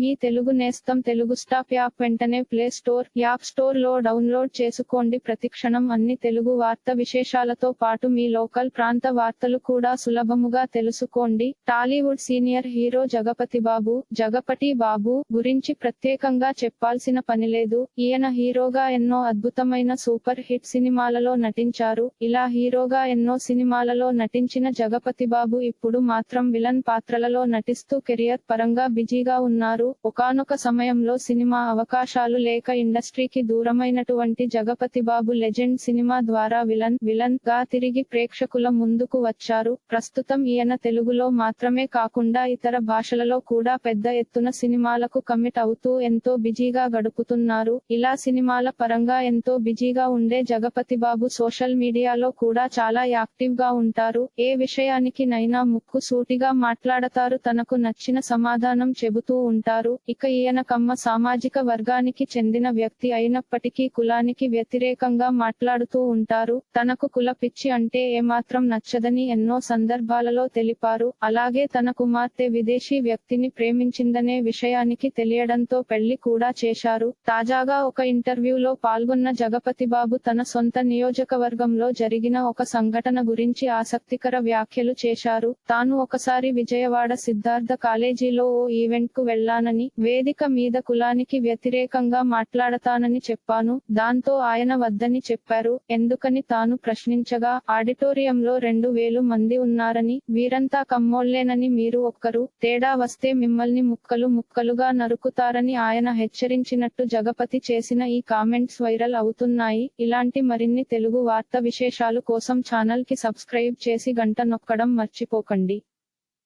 మీ తెలుగు నేస్తం Telugu stop app వెంటనే play store app స్టోర్లో డౌన్లోడ్ చేసుకోండి. ప్రతిక్షణం అన్ని తెలుగు వార్త విశేషాలతో పాటు మీ లోకల్ ప్రాంత వార్తలు కూడా సులభముగా తెలుసుకోండి. టాలీవుడ్ సీనియర్ హీరో జగపతి బాబు జగపతి బాబు గురించి ప్రత్యేకంగా చెప్పాల్సిన పనిలేదు ఈయన హీరోగా ఎన్నో అద్భుతమైన సూపర్ హిట్ సినిమాలలో నటించారు. ఇలా హీరోగా ఎన్నో సినిమాలలో నటించిన జగపతి బాబు ఇప్పుడు మాత్రం విలన్ పాత్రలలో నటిస్తూ కెరియర్ పరంగా బిజీగా ఉన్నారు. ఒకానొక సమయంలో సినిమా అవకాశాలు లేక ఇండస్ట్రీకి దూరమైనటువంటి జగపతి బాబు లెజెండ్ సినిమా ద్వారా విలన్ విలన్గా తిరిగి ప్రేక్షకుల ముందుకు వచ్చారు. ప్రస్తుతం ఈయన తెలుగులో మాత్రమే కాకుండా ఇతర భాషలలో కూడా పెద్ద ఎత్తున సినిమాలకు కమిట్ అవుతూ ఎంతో బిజీగా గడుపుతున్నారు. ఇలా సినిమాల పరంగా ఎంతో బిజీగా ఉండే జగపతి బాబు సోషల్ మీడియాలో కూడా చాలా యాక్టివ్గా ఉంటారు. ఏ విషయానికి నైనా ముక్కు సూటిగా మాట్లాడతారు. తనకు నచ్చిన సమాధానం చెబుతూ ఉంటారు. ఇక ఈయన కమ్మ సామాజిక వర్గానికి చెందిన వ్యక్తి అయినప్పటికీ కులానికి వ్యతిరేకంగా మాట్లాడుతూ ఉంటారు. తనకు కుల పిచ్చి అంటే ఏమాత్రం నచ్చదని ఎన్నో సందర్భాలలో తెలిపారు. అలాగే తన కుమార్తె విదేశీ వ్యక్తిని ప్రేమించిందనే విషయానికి తెలియడంతో పెళ్ళి కూడా చేశారు. తాజాగా ఒక ఇంటర్వ్యూలో పాల్గొన్న జగపతి బాబు తన సొంత నియోజకవర్గంలో జరిగిన ఒక సంఘటన గురించి ఆసక్తికర వ్యాఖ్యలు చేశారు. తాను ఒకసారి విజయవాడ సిద్ధార్థ కాలేజీలో ఓ ఈవెంట్కు చేస్తానని వేదిక మీద కులానికి వ్యతిరేకంగా మాట్లాడతానని చెప్పాను. దాంతో ఆయన వద్దని చెప్పారు. ఎందుకని తాను ప్రశ్నించగా ఆడిటోరియంలో రెండు వేలు మంది ఉన్నారని వీరంతా కమ్మోళ్ళేనని మీరు ఒక్కరు తేడా వస్తే మిమ్మల్ని ముక్కలు ముక్కలుగా నరుకుతారని ఆయన హెచ్చరించినట్టు జగపతి చేసిన ఈ కామెంట్స్ వైరల్ అవుతున్నాయి. ఇలాంటి మరిన్ని తెలుగు వార్త విశేషాలు కోసం ఛానల్కి సబ్స్క్రైబ్ చేసి గంట నొక్కడం మర్చిపోకండి.